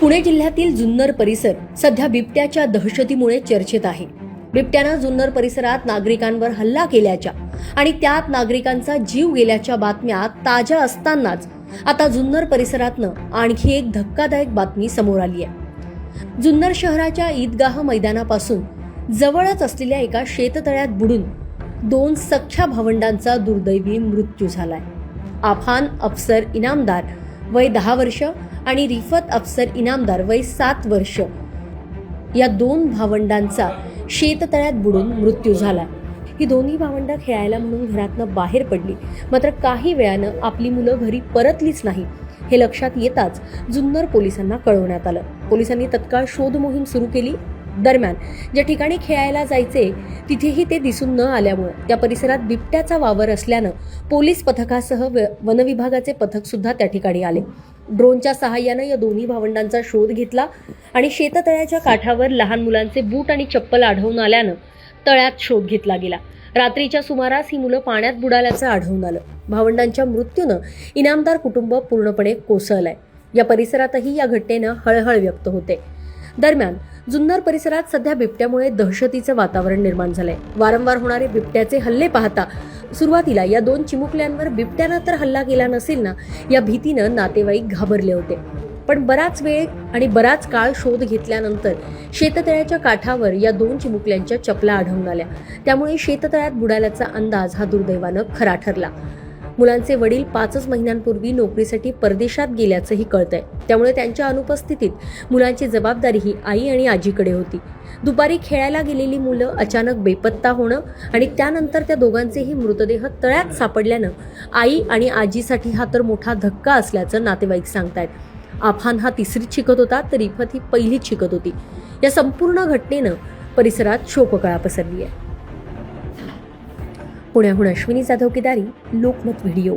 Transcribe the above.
पुणे जिल्ह्यातील जुन्नर परिसर सध्या बिबट्याच्या दहशतीमुळे चर्चेत आहे. बिबट्यानं जुन्नर परिसरात नागरिकांवर हल्ला केल्याच्या आणि त्यात नागरिकांचा जीव गेल्याच्या बातम्या ताज्या असतानाच आता जुन्नर परिसरातनं आणखी एक धक्कादायक बातमी समोर आली आहे. जुन्नर शहराच्या ईदगाह मैदानापासून जवळच असलेल्या एका शेततळ्यात बुडून दोन सख्ख्या भावंडांचा दुर्दैवी मृत्यू झालाय. आफान अफसर इनामदार वय दहा वर्ष आणि रिफत अफसर इनामदार वय सात वर्ष. या दोन भावंडांचा शेततळ्यात बुडून मृत्यू झाला. ही दोन्ही भावंडं खेळायला म्हणून घरातनं बाहेर पडली. मात्र काही वेळानं आपली मुलं घरी परतलीच नाही. हे लक्षात येताच जुन्नर पोलिसांना कळवण्यात आलं. पोलिसांनी तत्काळ शोध मोहीम सुरू केली. दरम्यान ज्या ठिकाणी खेळायला जायचे तिथेही ते दिसून न आल्यामुळे त्या परिसरात बिबट्याचा वावर असल्यानं पोलीस पथकासह व- वनविभागाचे पथक सुद्धा त्या ठिकाणी आले. ड्रोनच्या सहाय्यानं या दोन्ही भावंडांचा शोध घेतला आणि शेततळ्याच्या काठावर लहान मुलांचे बूट आणि चप्पल आढळून आल्यानं तळ्यात शोध घेतला गेला. रात्रीच्या सुमारास ही मुलं पाण्यात बुडाल्याचं आढळून आलं. भावंडांच्या मृत्यूनं इनामदार कुटुंब पूर्णपणे कोसळलंय. या परिसरातही या घटनेनं हळहळ व्यक्त होते. दरम्यान जुन्नर परिसरात सध्या बिबट्यामुळे दहशतीचं वातावरण निर्माण झालंय. वारंवार होणारे बिबट्याचे हल्ले पाहता सुरुवातीला या दोन चिमुकल्यांवर बिबट्यानं तर हल्ला केला नसेल ना या भीतीनं नातेवाईक घाबरले होते. पण बराच वेळ आणि बराच काळ शोध घेतल्यानंतर शेततळ्याच्या काठावर या दोन चिमुकल्यांच्या चपला आढळून आल्या. त्यामुळे शेततळ्यात बुडाल्याचा अंदाज हा दुर्दैवानं खरा ठरला. मुलांचे वडील पाचच महिन्यांपूर्वी नोकरीसाठी परदेशात गेल्याचंही कळतंय. त्यामुळे त्यांच्या अनुपस्थितीत मुलांची जबाबदारी ही आई आणि आजीकडे होती. दुपारी खेळायला गेलेली मुलं अचानक बेपत्ता होणं आणि त्यानंतर त्या दोघांचेही मृतदेह तळ्यात सापडल्यानं आई आणि आजीसाठी हा तर मोठा धक्का असल्याचं नातेवाईक सांगतायत. आफान हा तिसरीत शिकत होता तर इफत ही पहिलीच शिकत होती. या संपूर्ण घटनेनं परिसरात शोककळा पसरली आहे. पुण्याहून अश्विनी जाधव केदारी लोकमत व्हिडिओ.